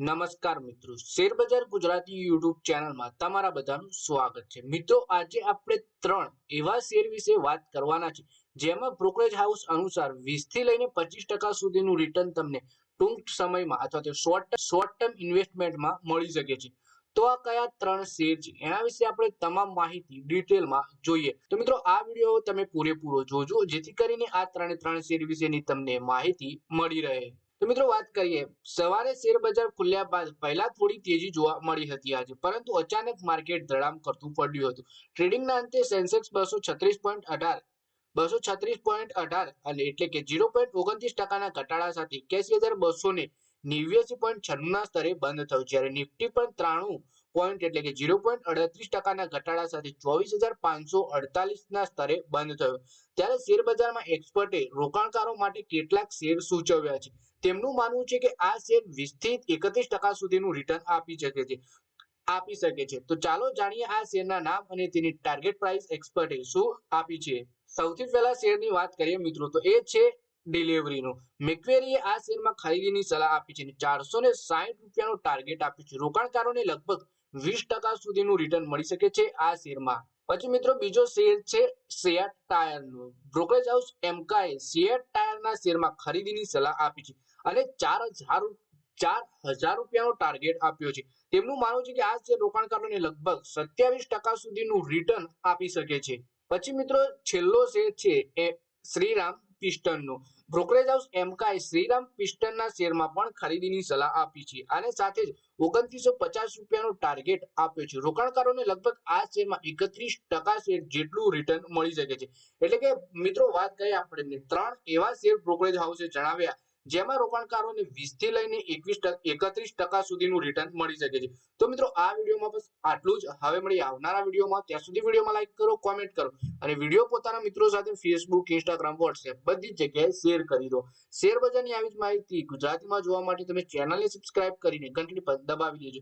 નમસ્કાર મિત્રો. શેરબજાર ગુજરાતી યુટ્યુબ ચેનલમાં તમારા બધાનું સ્વાગત છે. મિત્રો, આજે આપણે ત્રણ એવા શેર વિશે વાત કરવાના છે, જેમાં બ્રોકરેજ હાઉસ અનુસાર વીસથી લઈને પચીસ ટકા સુધીનું રિટર્ન તમને ટૂંક સમયમાં અથવા તો શોર્ટ શોર્ટ ટર્મ ઇન્વેસ્ટમેન્ટમાં મળી શકે છે. તો આ કયા ત્રણ શેર છે? એના વિશે આપણે તમામ માહિતી ડિટેલમાં જોઈએ. તો મિત્રો, આ વીડિયો તમે પૂરેપૂરો જોજો, જેથી કરીને આ ત્રણે ત્રણ શેર વિશેની તમને માહિતી મળી રહે. તો મિત્રો વાત કરીએ, સવારે શેર બજાર ખુલ્યા બાદ પહેલા થોડી તેજી જોવા મળી હતી આજે, પરંતુ અચાનક માર્કેટ ધડામ કરતું પડ્યું હતું. ટ્રેડિંગના અંતે સેન્સેક્સ બસો છત્રીસ પોઈન્ટ અઢાર, બસો છત્રીસ પોઈન્ટ અઢાર અને એટલે કે ઝીરો પોઈન્ટ ઓગણત્રીસ ટકાના ઘટાડા સાથે એક્યાસી હજાર બસો ને નેવ્યાસી પોઈન્ટ છન્નું ના સ્તરે બંધ થયું, જ્યારે નિફ્ટી પણ ત્રાણું પોઈન્ટ એટલે કે ઝીરો પોઈન્ટ અડત્રીસ ટકાના ઘટાડા સાથે ચોવીસ હજાર પાંચસો અડતાલીસ ના સ્તરે બંધ થયો. ત્યારે શેર બજારમાં એક્સપર્ટે રોકાણકારો માટે કેટલાક શેર સૂચવ્યા છે. તેમનું માનવું છે કે આ શેર વીસથી એકત્રીસ ટકા સુધીનું રિટર્ન આપી શકે છે. આપી શકે છે. તો ચાલો જાણીએ આ શેરના નામ અને તેની ટાર્ગેટ પ્રાઇસ એક્સપર્ટે શું આપી છે. સૌથી પહેલા શેરની વાત કરીએ મિત્રો. તો એ છે ડિલિવરીનો મેકવેરીએ આ શેરમાં ખરીદીની સલાહ આપી છે અને ચારસો ને સાહીઠ રૂપિયાનો ટાર્ગેટ આપ્યું છે. રોકાણકારોને લગભગ વીસ ટકા સુધીનું રિટર્ન મળી શકે છે આ શેરમાં. પછી મિત્રો બીજો શેર છે સિયાટ ટાયરનો બ્રોકરેજ હાઉસ એમકાએ સિયાટ ટાયરના શેરમાં ખરીદીની સલાહ આપી છે અને ચાર હજાર ચાર હજાર રૂપિયાનો ટાર્ગેટ આપ્યો છે. તેમનું માનવું છે કે આ શેર રોકાણકારોને લગભગ સત્યાવીસ ટકા સુધીનું રિટર્ન આપી શકે છે. પછી મિત્રો છેલ્લો શેર છે એ શ્રીરામ પિસ્ટનનો. બ્રોકરેજ હાઉસ એમકાએ શ્રીરામ પિસ્ટનના શેરમાં પણ ખરીદીની સલાહ આપી છે. અને સાથે જ ઓગણત્રીસો પચાસ રૂપિયાનો ટાર્ગેટ આપ્યો છે. રોકાણકારોને લગભગ આ શેરમાં એકત્રીસ ટકા શેર જેટલું રિટર્ન મળી શકે છે. એટલે કે મિત્રો વાત કરીએ આપણે ત્રણ એવા શેર બ્રોકરેજ હાઉસે જણાવ્યા. જેમાં રોકાણકારોને વીસથી લઈને એકવીસ એકત્રીસ ટકા સુધીનું રિટર્ન મળી શકે છે. તો મિત્રો, આ વિડીયોમાં બસ આટલું જ. હવે મળી આવનારા વિડીયોમાં. ત્યાં સુધી વિડીયોમાં લાઈક કરો કોમેન્ટ કરો. અને વીડિયો પોતાના મિત્રો સાથે ફેસબુક ઇન્સ્ટાગ્રામ વોટ્સએપ બધી જગ્યાએ શેર કરી દો. શેર બજારની આવી જ માહિતી ગુજરાતીમાં જોવા માટે તમે ચેનલને સબસ્ક્રાઇબ કરીને ઘંટડી દબાવી દેજો.